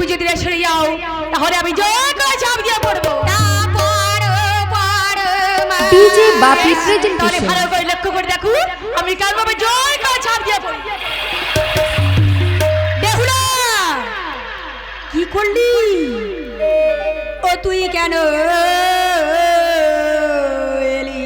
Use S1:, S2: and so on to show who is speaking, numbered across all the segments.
S1: পুজো দিলে সরে যাও তাহলে আমি জয় করে ঝাঁপ দিয়ে পড়ব।
S2: ডিজে বাপি প্রেজেন্টেশন
S1: ভালো করে লক্ষ্য করে দেখো আমি কাল ভাবে জয় করে ছাপ দিয়ে পড়ব। কি করলি? ও তুই কেন এলি?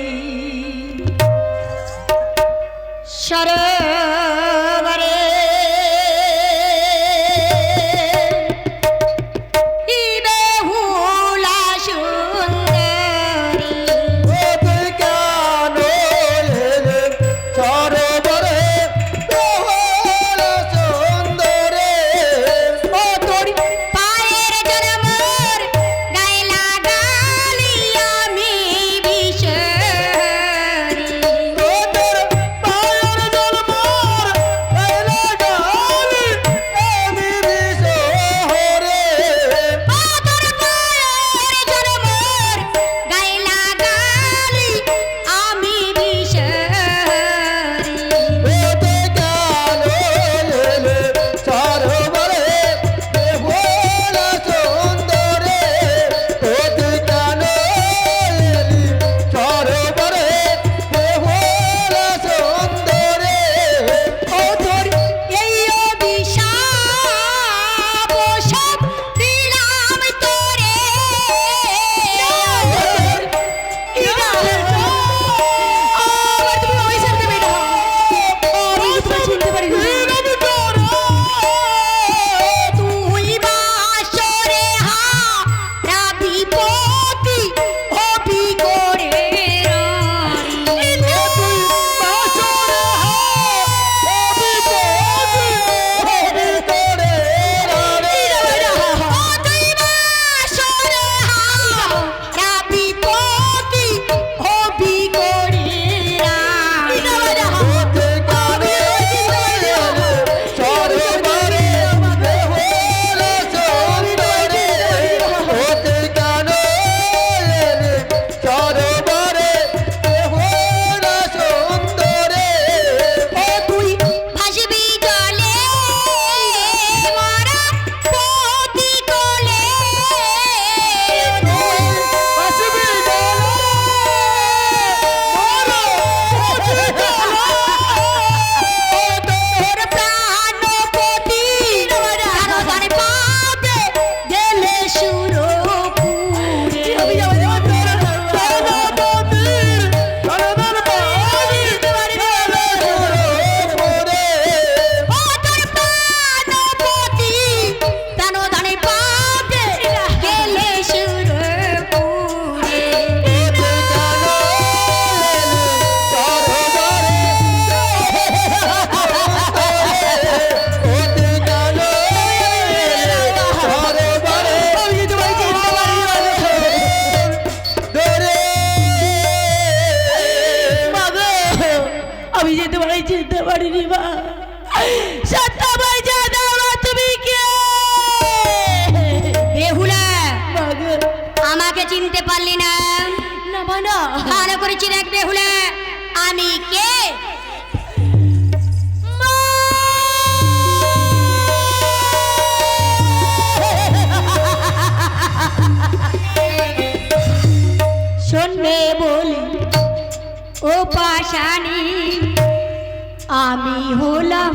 S1: আমি হলাম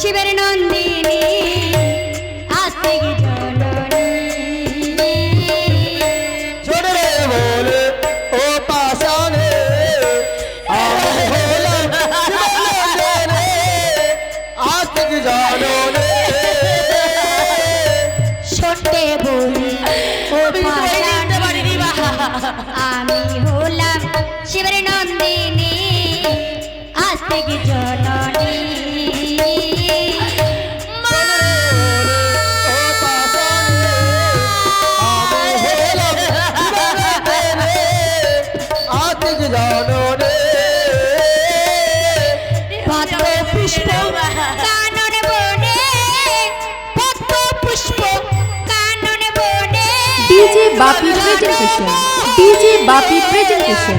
S1: শিবের নন্দিনী।
S3: আজ থেকে
S1: জননে পদ্ম পুষ্প কানন
S2: বাপি প্রেজেন্টেশন বাপি প্রেজেন্টেশন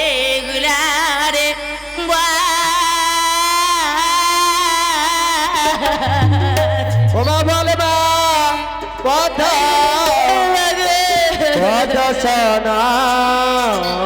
S4: কথা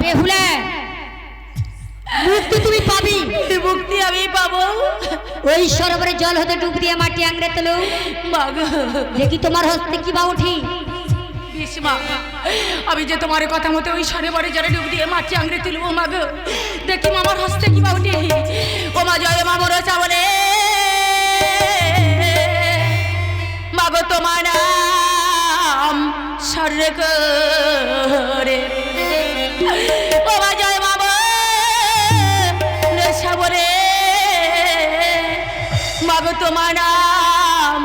S1: বেহুলা মুক্তি তুমি পাবি।
S5: মুক্তি আমি পাবো।
S1: ওই সরোবরে জল হতে ডুব দিয়ে মাটি আংড়ে তোলো। দেখি তোমার হস্তে কি বা উঠি।
S5: বিষ্মা আমি যে তোমার কথা মতো ওই সরে বড়ে জলে ডুব দিয়ে মাটি আংড়ে তুলবো মাগ দেখি মামার হস্তে কি বা উঠে। ও মা জয় মামর চাবলে। মাগো তোমার নাম সরে করে। মা জয় মামা সাবরে। মাগো তোমার নাম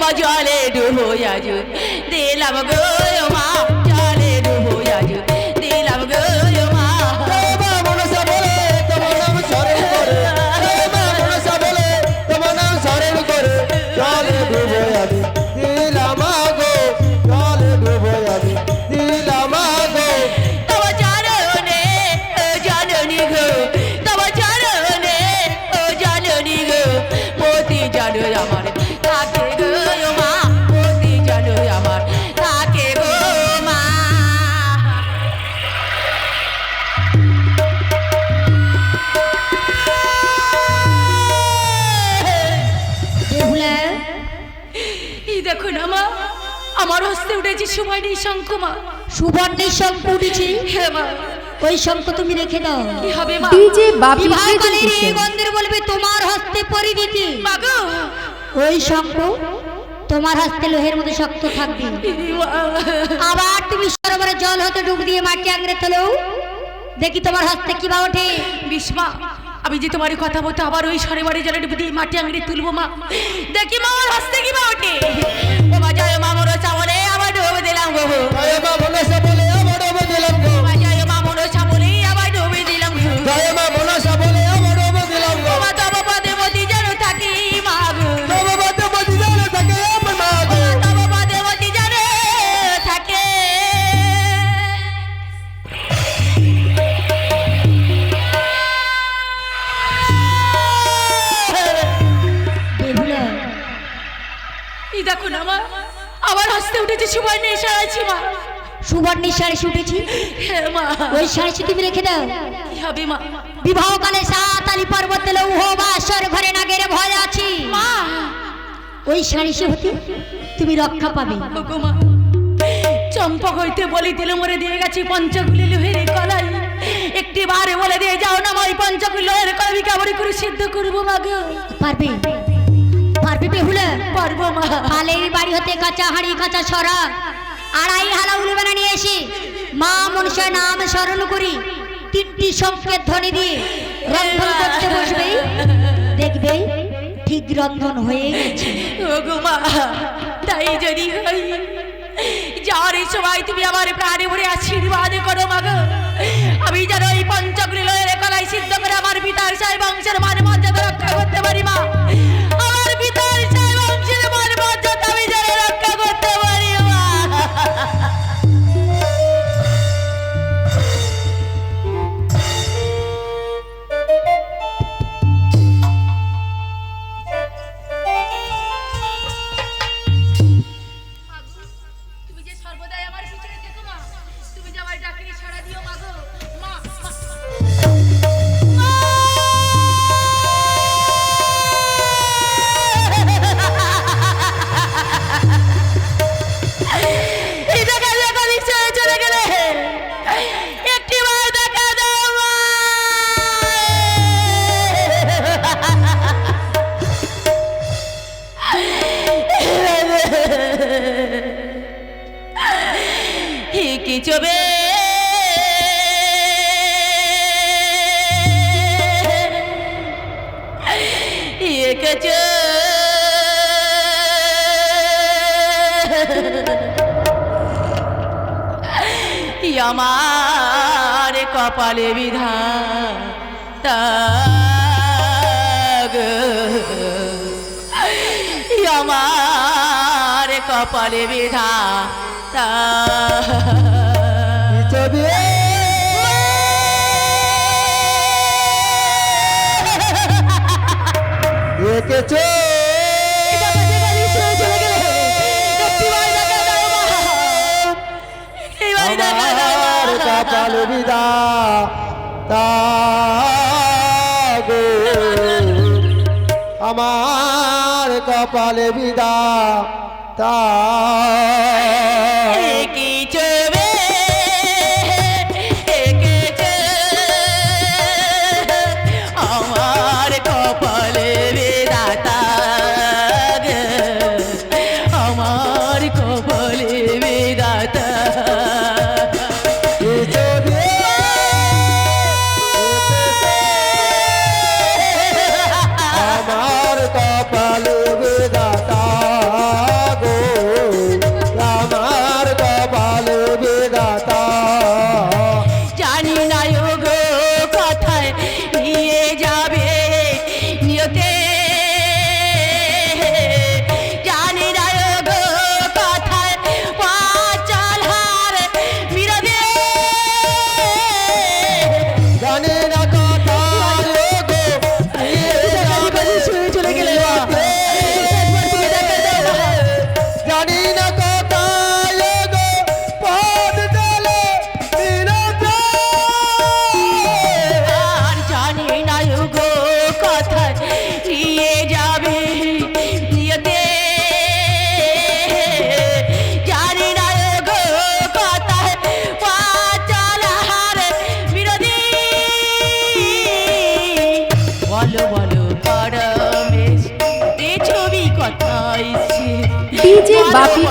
S5: মা জলে ডুবো যাজু দিলাম গো উঠেছে শঙ্খ মা।
S1: শঙ্খ উঠেছে?
S5: হ্যাঁ মা।
S1: ওই শঙ্খ তুমি রেখে দাও।
S5: কি হবে মা?
S2: ডিজে বাপি
S1: এই গন্ধের বলবে তোমার হস্তে পরি দিতে ওই শঙ্খ তোমার হস্তে লোহের মতো শক্ত থাকবে। আবার তুমি সরোবরে জল হতে ডুব দিয়ে মাটি আংড়ে তোলো। দেখি তোমার হস্তে কি বা ওঠে।
S5: বিষ্মা আমি যে তোমার কথা মতো আবার ওই সরে বাড়ি জলে ডুবে দিয়ে মাটি আঙড়ে তুলবো মা। দেখি মা আমার হস্তে কি মা ওঠে। ও মা জয় মা দিলাম গো
S4: আমার
S5: উঠেছে নেই সারাইছি মা।
S1: সুবর্ণের শাড়ি উঠেছি?
S5: হে মা।
S1: ওই শাড়ি তুমি রেখে দাও।
S5: কি হবে মা?
S1: বিবাহকালে সাত আলি পর্বত লৌহ বাসর ঘরে না গেলে ভয় আছি।
S5: মা।
S1: ওই শাড়ি সে হতে তুমি রক্ষা পাবে।
S5: মা চম্পক হইতে বলি দিলে মরে দিয়ে গেছি পঞ্চগুলি লোহের কলাই। একটি বারে বলে দিয়ে যাও না ওই পঞ্চগুলি লোহের কলাই। কেমন করে সিদ্ধ করব মা গো?
S1: পারবে? পারবে বেহুলা
S5: পারব মা।
S1: পালের বাড়ি হতে কাঁচা হাড়ি কাঁচা ছড়া আড়াই হালা উলু নিয়ে এসে মা মনুষ্যের নাম স্মরণ করি। তিনটি সংকেত ধ্বনি দিয়ে রন্ধন করতে বসবে। দেখবে ঠিক রন্ধন হয়ে গেছে।
S5: তাই যদি হই যার এই সময় তুমি আমার প্রাণে ভরে আশীর্বাদ করো মা আমি যেন এই পঞ্চগুলি লোহের কলাই সিদ্ধ করে আমার পিতার সাই বংশের মান মর্যাদা রক্ষা করতে পারি মা। আমার কপালে বিধা তা
S4: ছবি এঁকেছো আমার কপাল বিদা তাগো আমার কপালে বিদা তা
S5: বাপি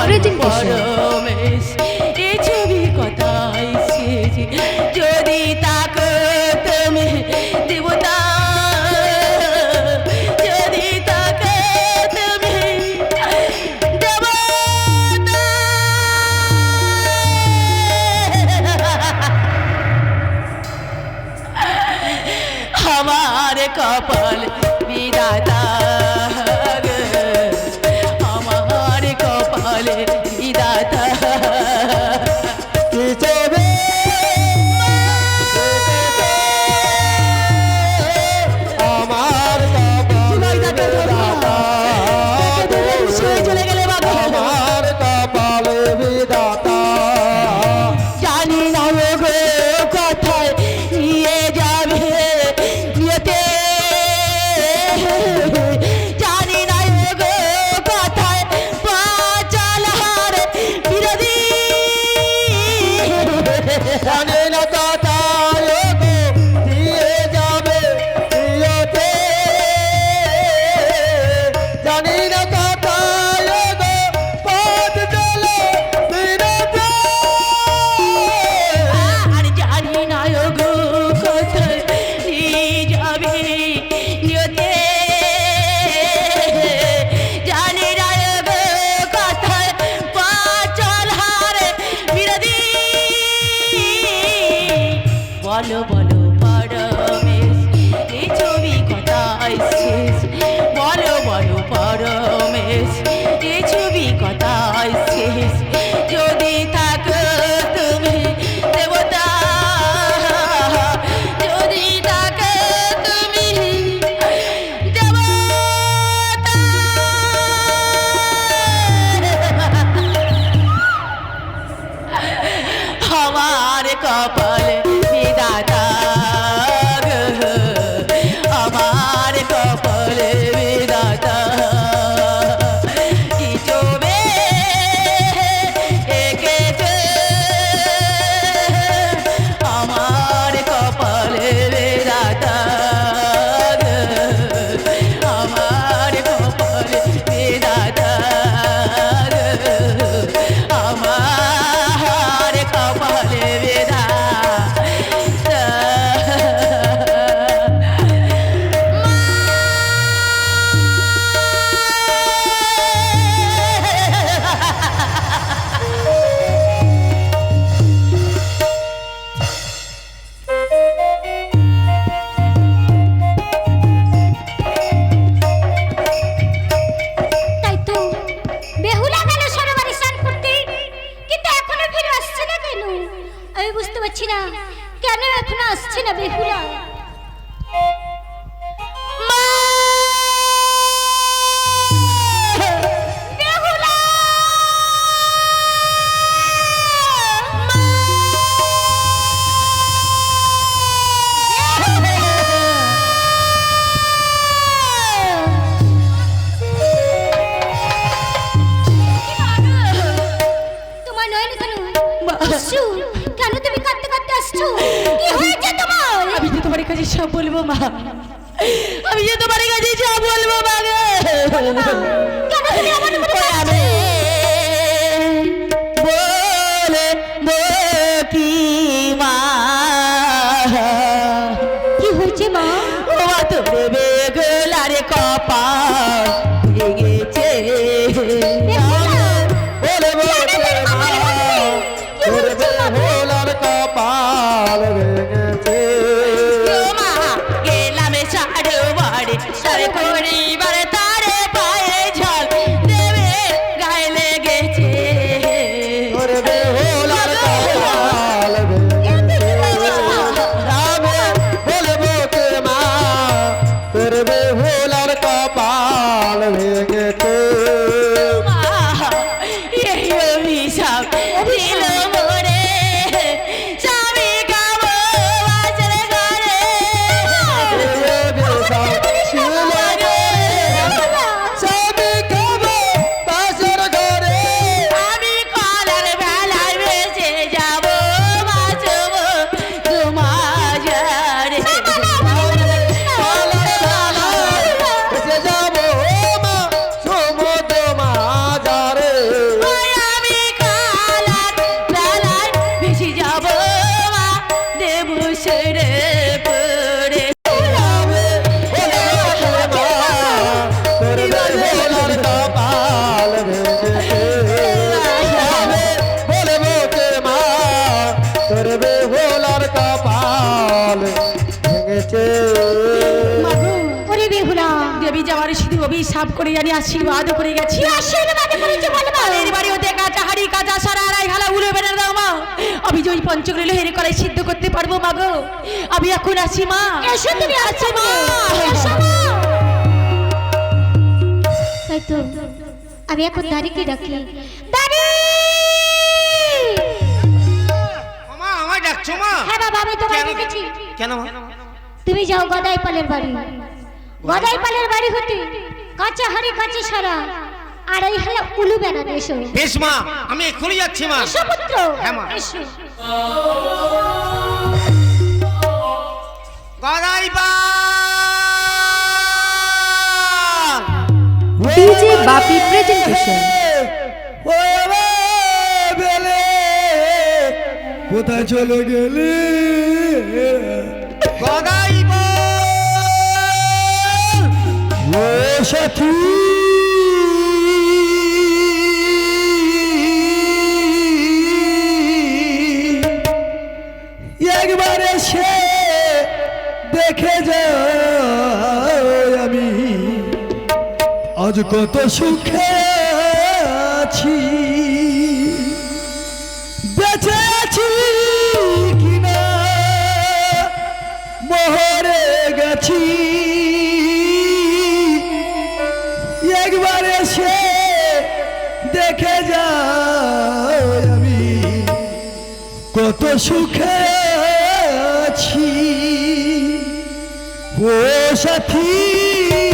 S5: বলো পরমেশ এ ছবি কোথায়
S6: শেষ? বলো বলো
S5: পরমেশ এ ছবি কথা সব বলব মা। আমি যে তোমার কাছে সব বলব মা কপাল ভেঙেছে অভিশাপ করে জানি আশীর্বাদ করে গেছি।
S1: আশীর্বাদ করেছে বলো
S5: আমাদের বাড়ি হতে কাঁচা হাড়ি কাঁচা সারা আড়াই হালা উড়ে বেড়ে দাও মা। আমি যে ওই পঞ্চগুলো লোহের করাই সিদ্ধ করতে পারব মা গো। আমি এখন আছি মা।
S1: এসো তুমি
S5: আচ্ছা মা।
S1: এসো মা। তাই তো আমি এখন দাঁড়িয়ে ডাকি। দাঁড়ি!
S7: মা আমায় ডাকছো মা?
S1: হ্যাঁ বাবা আমি তোমায় ডেকেছি।
S7: কেন মা?
S1: তুমি যাও গদাই পালের বাড়ি। গদাই পালের বাড়ি হতে কাঁচা হাড়ি কাঁচা সারা। আড়াই হালা উলু এসো।
S7: বেশ মা আমি এক্ষুনি যাচ্ছি মা।
S1: এসো পুত্র
S7: হ্যাঁ, মা।
S1: এসো।
S7: গদাই
S2: ডিজে বাপি প্রেজেন্টেশন
S3: কোথায় চলে গেলে?
S7: গদাই
S3: ও সাথী সে দেখে আমি। কত সুখে আছি। বেঁচে আছি কিনা? মহরে গেছি। সুখে আছি। ও সাথী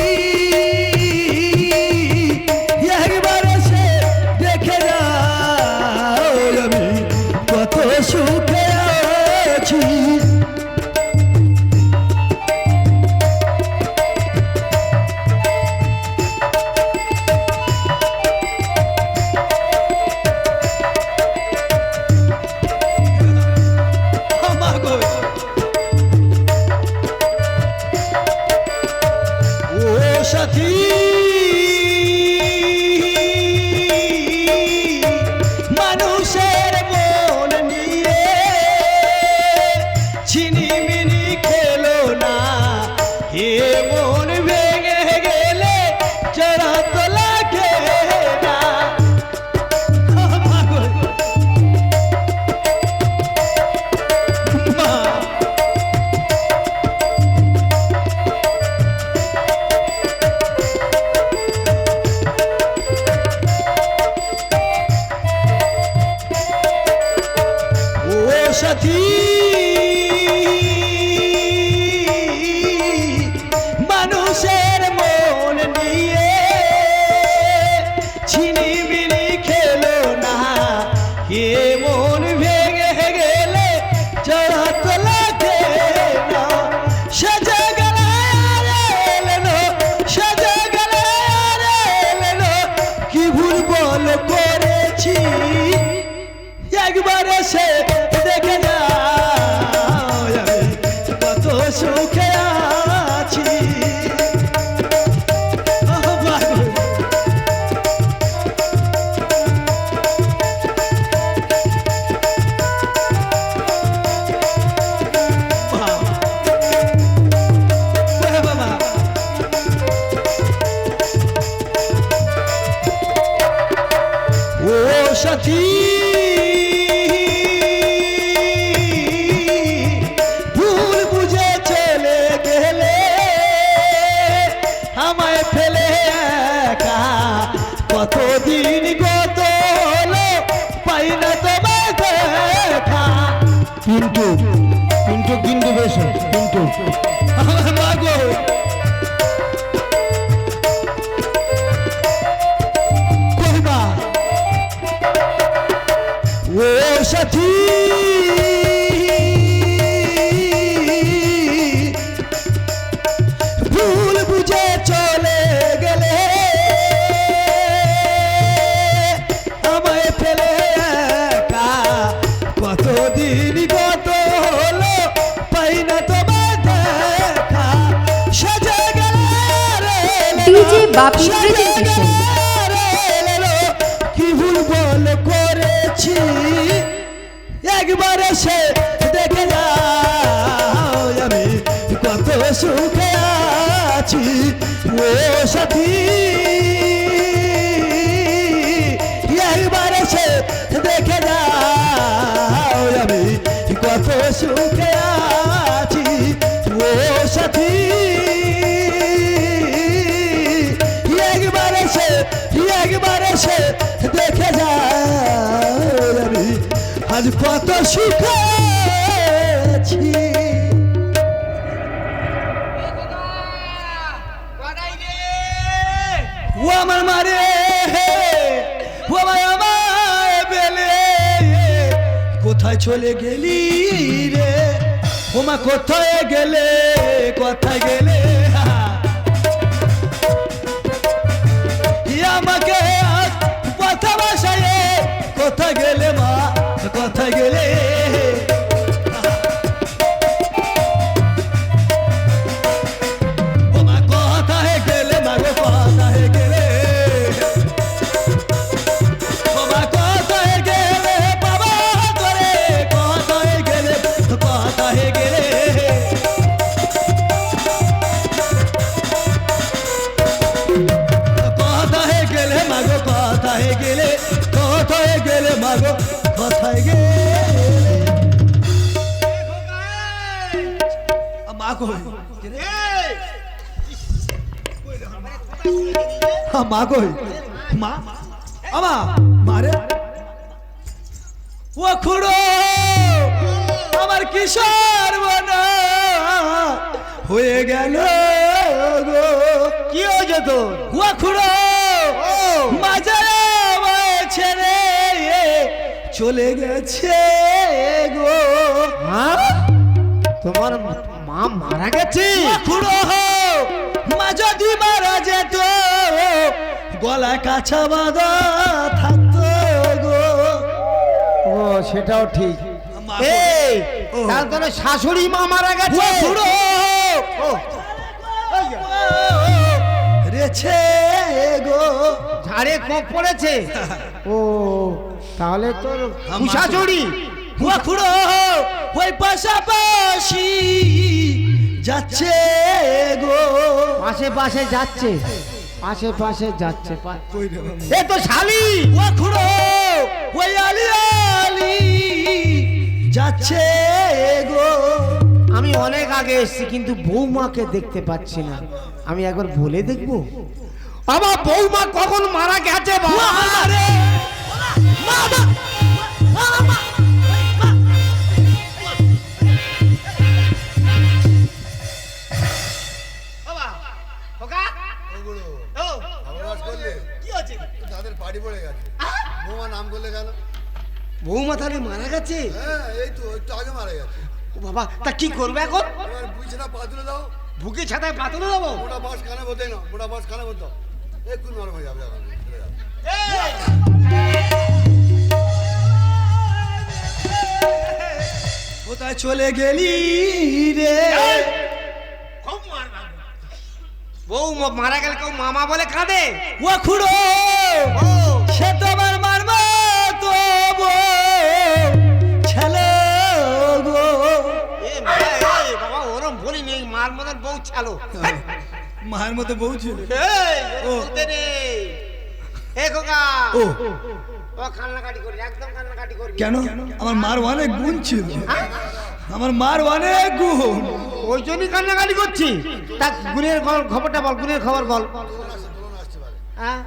S2: বিবৃতি
S3: কি ভুল বল করেছি একবার সে দেখে যাও আমি কত সুখে আছি। ও সাথী একবার সে দেখে যাও আমি কত সুখ আজ কত শিখেছি। ও আমার মারে ও কোথায় চলে গেলি রে? ওমা কোথায় গেলে? কোথায় গেলে? আমাকে কথা বাসায় কোথায় গেলে মা? গো কথায় গে। মা কই মা মারে ও খুড়ো আমার কিশোর বনা হয়ে গেল গো।
S7: কি হয়েছে তো
S3: ও খুড়ো মাঝে ছেড়ে চলে গেছে গো।
S7: তোমার মা মারা গেছে?
S3: খুড়ো মা যদি মারা যেত গলা কাছা বাঁধা থাকতো গো।
S7: ও সেটাও ঠিক। এই তার তোর শাশুড়ি মা মারা গেছে?
S3: খুড়ো রেছে গো
S7: ঝাড়ে কোপ পড়েছে? ও। তাহলে তোর
S3: ও খুড়ো ওই পাশাপাশি যাচ্ছে গো।
S7: পাশে পাশে যাচ্ছে। পাশে পাশে যাচ্ছে। এ তো শালি।
S3: ও খুড়ো ওই আলি আলি যাচ্ছে গো।
S7: আমি অনেক আগে এসেছি কিন্তু বৌমাকে দেখতে পাচ্ছি না। আমি একবার বলে দেখব? আমার বৌমা কখন মারা গেছে বাবা?
S8: বৌমা
S7: তাহলে মারা গেছে
S8: হ্যাঁ এই তো একটু আগে মারা গেছে
S7: বাবা তা কি করবে এখন
S8: এবার বুঝছে পাতুলে দাও
S7: বুকে ছাতায় পাতলে দেবো
S8: মোটা বাস কানে বোধে না মোটা বাস কানে বোধ একটু নরম হয়ে যাবে
S3: কোথায় চলে গেলি রে?
S9: বউ মারা গেলে কেউ মামা বলে কাঁদে?
S3: ও খুড়ো সে তোমার মারমা তো ছেলে গো।
S9: বাবা ওরম বলি নেই মার মতন বউ ছালো।
S3: মায়ের মতো বউ ছিল। ও।
S9: এ খোকা।
S3: ও
S9: ও কান্নাকাটি করি একদম কান্নাকাটি করি
S3: কেন আমার মার অনেক গুণ ছিল আমার মার অনেক গুণ
S7: ওই জন্যই কান্নাকাটি করছি তা গুণের খবর- খবরটা বল গুণের খবর বল
S8: দোলন আসতে পারে
S7: হ্যাঁ